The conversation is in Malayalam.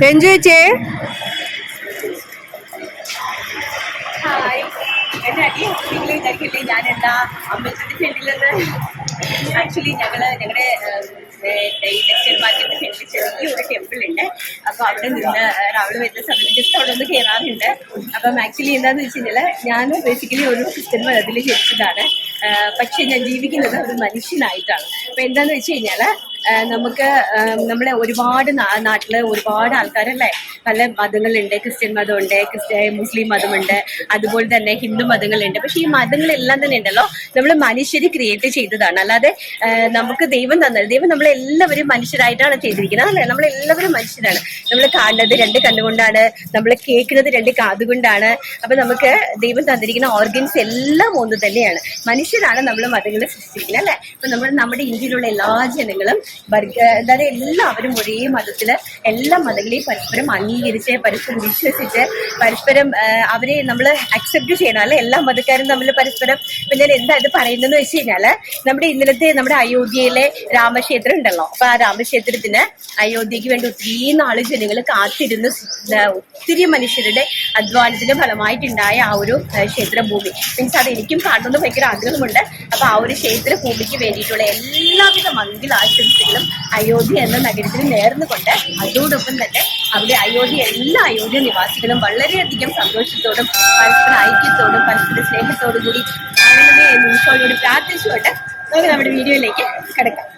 രഞ്ജു ചേച്ചേ? എന്നെ ഞാൻ അമ്പലത്തിന്റെ ഫ്രണ്ടിലെന്ന് ആക്ച്വലി ഞങ്ങൾ ഞങ്ങളുടെ മാർക്കറ്റിന്റെ ഫ്രണ്ടിൽ ചെറിയൊരു ടെമ്പിൾ ഉണ്ട്. അപ്പൊ അവിടെ നിന്ന് രാവിലെ വരുന്ന സമയത്ത് ജസ്റ്റ് അവിടെ ഒന്ന് കയറാറുണ്ട് അപ്പം ആക്ച്വലി എന്താന്ന് വെച്ച് ഞാൻ ബേസിക്കലി ഒരു ക്രിസ്ത്യൻ മതത്തിൽ ജനിച്ചതാണ്. പക്ഷെ ഞാൻ ജീവിക്കുന്നത് ഒരു മനുഷ്യനായിട്ടാണ്. അപ്പൊ എന്താന്ന് വെച്ച് കഴിഞ്ഞാൽ നമുക്ക് നമ്മളെ ഒരുപാട് നാട്ടിൽ ഒരുപാട് ആൾക്കാരല്ലേ? പല മതങ്ങളുണ്ട് ക്രിസ്ത്യൻ മതമുണ്ട് ക്രിസ്ത്യ മുസ്ലിം മതമുണ്ട് അതുപോലെ തന്നെ ഹിന്ദു മതങ്ങളുണ്ട്. പക്ഷെ ഈ മതങ്ങളെല്ലാം തന്നെ ഉണ്ടല്ലോ. നമ്മൾ മനുഷ്യര് ക്രിയേറ്റ് ചെയ്തതാണ്. അല്ലാതെ നമുക്ക് ദൈവം തന്നത് ദൈവം നമ്മളെല്ലാവരും മനുഷ്യരായിട്ടാണ് ചെയ്തിരിക്കുന്നത്. അല്ലെ നമ്മളെല്ലാവരും മനുഷ്യരാണ്. നമ്മൾ കാണുന്നത് രണ്ട് കണ്ണുകൊണ്ടാണ് നമ്മൾ കേൾക്കുന്നത് രണ്ട് കാതുകൊണ്ടാണ്. അപ്പൊ നമുക്ക് ദൈവം തന്നിരിക്കുന്ന ഓർഗൻസ് എല്ലാം ഒന്ന് തന്നെയാണ്. മനുഷ്യരാണ് നമ്മൾ മതങ്ങളെ സൃഷ്ടിക്കുന്നത് അല്ലെ? അപ്പൊ നമ്മൾ നമ്മുടെ ഇന്ത്യയിലുള്ള എല്ലാ ജനങ്ങളും വർഗ എല്ലാവരും ഒരേ മതത്തിൽ എല്ലാ മതങ്ങളെയും പരസ്പരം അംഗീകരിച്ച് പരസ്പരം വിശ്വസിച്ച് പരസ്പരം അവരെ നമ്മൾ അക്സെപ്റ്റ് ചെയ്യണം. അല്ലെ? എല്ലാ മതക്കാരും തമ്മിൽ പരസ്പരം പിന്നെ എന്താ ഇത് പറയുന്നതെന്ന് വെച്ച് കഴിഞ്ഞാൽ നമ്മുടെ ഇന്നലത്തെ നമ്മുടെ അയോധ്യയിലെ രാമക്ഷേത്രം ഉണ്ടല്ലോ. അപ്പൊ ആ രാമക്ഷേത്രത്തിന് അയോധ്യക്ക് വേണ്ടി ഒത്തിരി നാൾ ജനങ്ങൾ കാത്തിരുന്ന് ഒത്തിരി മനുഷ്യരുടെ അധ്വാനത്തിന്റെ ഫലമായിട്ടുണ്ടായ ആ ഒരു ക്ഷേത്രഭൂമി. മീൻസ് അത് എനിക്കും കാണണമെന്ന് ഭയങ്കര ആഗ്രഹമുണ്ട്. അപ്പൊ ആ ഒരു ക്ഷേത്ര ഭൂമിക്ക് വേണ്ടിയിട്ടുള്ള എല്ലാവിധ മംഗളാശംസകളും അയോധ്യ എന്ന നഗരത്തിന് നേർന്നുകൊണ്ട് അതോടൊപ്പം തന്നെ അവിടെ അയോധ്യ എല്ലാ അയോധ്യ നിവാസികളും വളരെയധികം സന്തോഷത്തോടും പരസ്പര ഐക്യത്തോടും പരസ്പര സ്നേഹത്തോടും കൂടി ആണെന്ന് നിമിഷോട് പ്രാർത്ഥിച്ചുകൊണ്ട് നമുക്ക് നമ്മുടെ വീഡിയോയിലേക്ക് കിടക്കാം.